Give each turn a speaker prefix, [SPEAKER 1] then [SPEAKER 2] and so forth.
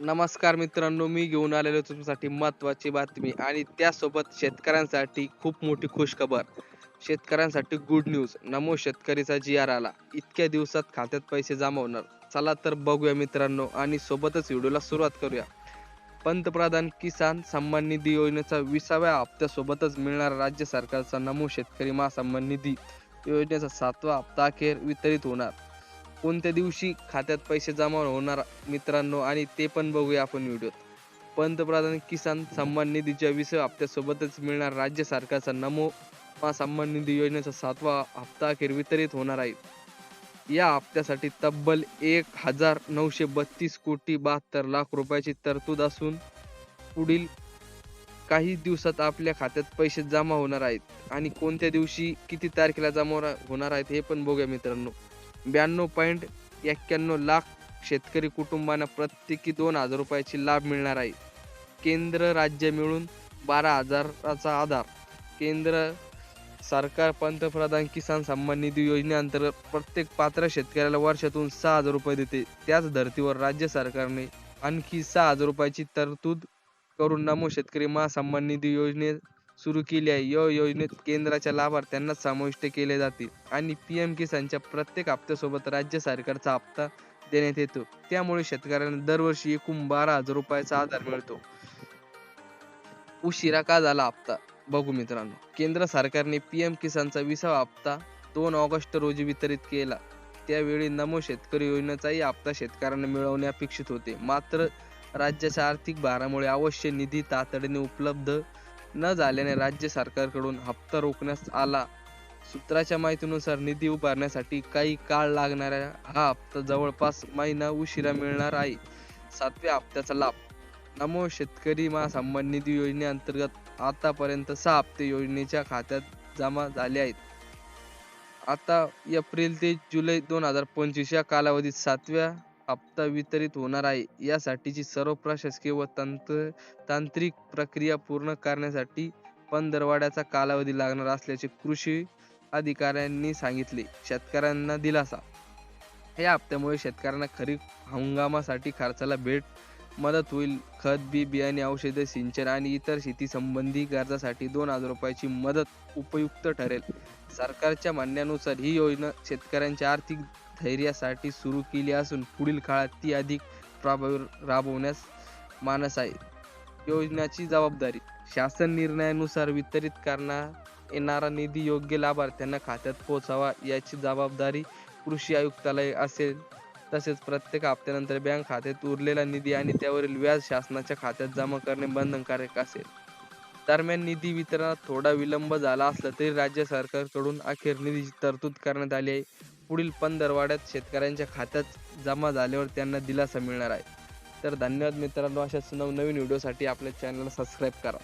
[SPEAKER 1] नमस्कार मित्रांनो मी घेऊन आलेलो तुमच्यासाठी महत्त्वाची बातमी आणि त्यासोबत शेतकऱ्यांसाठी खूप मोठी खुशखबर. शेतकऱ्यांसाठी गुड न्यूज नमो शेतकरीचा जी आर आला. इतक्या दिवसात खात्यात पैसे जमा होणार. चला तर बघूया मित्रांनो आणि सोबतच व्हिडिओला सुरुवात करूया. पंतप्रधान किसान सन्मान निधी योजनेचा विसाव्या हप्त्यासोबतच मिळणारा राज्य सरकारचा नमो शेतकरी महासन्मान निधी. योजनेचा सातवा हप्ता अखेर वितरित होणार. कोणत्या दिवशी खात्यात पैसे जमा होणार मित्रांनो आणि ते पण बघूया आपण व्हिडिओत पंतप्रधान किसान सन्मान निधीच्या वीस हप्त्यासोबतच मिळणार राज्य सरकारचा नमो सन्मान निधी योजनेचा सातवा हप्ता अखेर वितरित होणार आहे. या हप्त्यासाठी तब्बल एक हजार नऊशे बत्तीस कोटी बहात्तर लाख रुपयाची तरतूद असून पुढील काही दिवसात आपल्या खात्यात पैसे जमा होणार आहेत. आणि कोणत्या दिवशी किती तारखेला जमा होणार आहेत हे पण बघूया मित्रांनो. ब्याण्णव पॉईंट एक्क्याण्णव लाख शेतकरी कुटुंबांना प्रत्येकी दोन हजार रुपयाची लाभ मिळणार आहे. केंद्र राज्य मिळून बारा हजाराचा आधार. केंद्र सरकार पंतप्रधान किसान सन्मान निधी योजनेअंतर्गत प्रत्येक पात्र शेतकऱ्याला वर्षातून सहा हजार रुपये देते. त्याच धर्तीवर राज्य सरकारने आणखी सहा हजार रुपयाची तरतूद करून नमो शेतकरी महासन्मान निधी योजने सुरू केली आहे. या योजनेत केंद्राच्या लाभार्थ्यांना समाविष्ट केले जाते आणि पीएम किसानच्या प्रत्येक हप्त्यासोबत राज्य सरकारचा हप्ता देण्यात येतो. त्यामुळे शेतकऱ्यांना दरवर्षी एकूण बारा हजार रुपयाचा आधार मिळतो. उशिरा का झाला हप्ता? बघू मित्रांनो. केंद्र सरकारने पीएम किसानचा विसावा हप्ता दोन ऑगस्ट रोजी वितरित केला. त्यावेळी नमो शेतकरी योजनेचाही हप्ता शेतकऱ्यांना मिळवणे अपेक्षित होते. मात्र राज्याच्या आर्थिक भारामुळे आवश्यक निधी तातडीने उपलब्ध न झाल्याने राज्य सरकारकडून हप्ता रोखण्यास आला. सूत्राच्या माहितीनुसार निधी उभारण्यासाठी काही काळ लागणाऱ्या हा हप्ता जवळपास महिना उशिरा मिळणार आहे. सातव्या हप्त्याचा लाभ. नमो शेतकरी महासन्मान निधी योजनेअंतर्गत आतापर्यंत सहा हप्ते योजनेच्या खात्यात जमा झाले आहेत. आता एप्रिल ते जुलै दोन हजार पंचवीस या कालावधीत सातव्या हप्ता वितरित होणार आहे. यासाठीची सर्व प्रशासकीय व तंत्र तांत्रिक प्रक्रिया पूर्ण करण्यासाठी पंधरवड्याचा कालावधी लागणार असल्याचे कृषी अधिकाऱ्यांनी सांगितले. शेतकऱ्यांना दिलासा. या हप्त्यामुळे शेतकऱ्यांना खरीप हंगामासाठी खर्चाला भेट मदत होईल. खत बी बियाणे औषधे सिंचन आणि इतर शेती संबंधी गरजासाठी दोन हजार रुपयाची मदत उपयुक्त ठरेल. सरकारच्या म्हणण्यानुसार ही योजना शेतकऱ्यांच्या आर्थिक धैर्यासाठी सुरू केली असून पुढील काळात ती अधिक प्रभावी राबवण्यास मानस आहे. योजनेची जबाबदारी शासन निर्णयानुसार वितरित करणार येणारा निधी योग्य लाभार्थ्यांना खात्यात पोहोचावा याची जबाबदारी कृषी आयुक्तालय असेल. तसेच प्रत्येक हप्त्यानंतर बँक खात्यात उरलेला निधी आणि त्यावरील व्याज शासनाच्या खात्यात जमा करणे बंधनकारक असेल. दरम्यान निधी वितरणात थोडा विलंब झाला असला तरी राज्य सरकारकडून अखेर निधीची तरतूद करण्यात आली आहे. पुढील पंधरवाड्यात शेतकऱ्यांच्या खात्यात जमा झाल्यावर त्यांना दिलासा मिळणार आहे. तर धन्यवाद मित्रांनो अशाच नवनवीन व्हिडिओसाठी आपल्या चॅनलला सबस्क्राईब करा.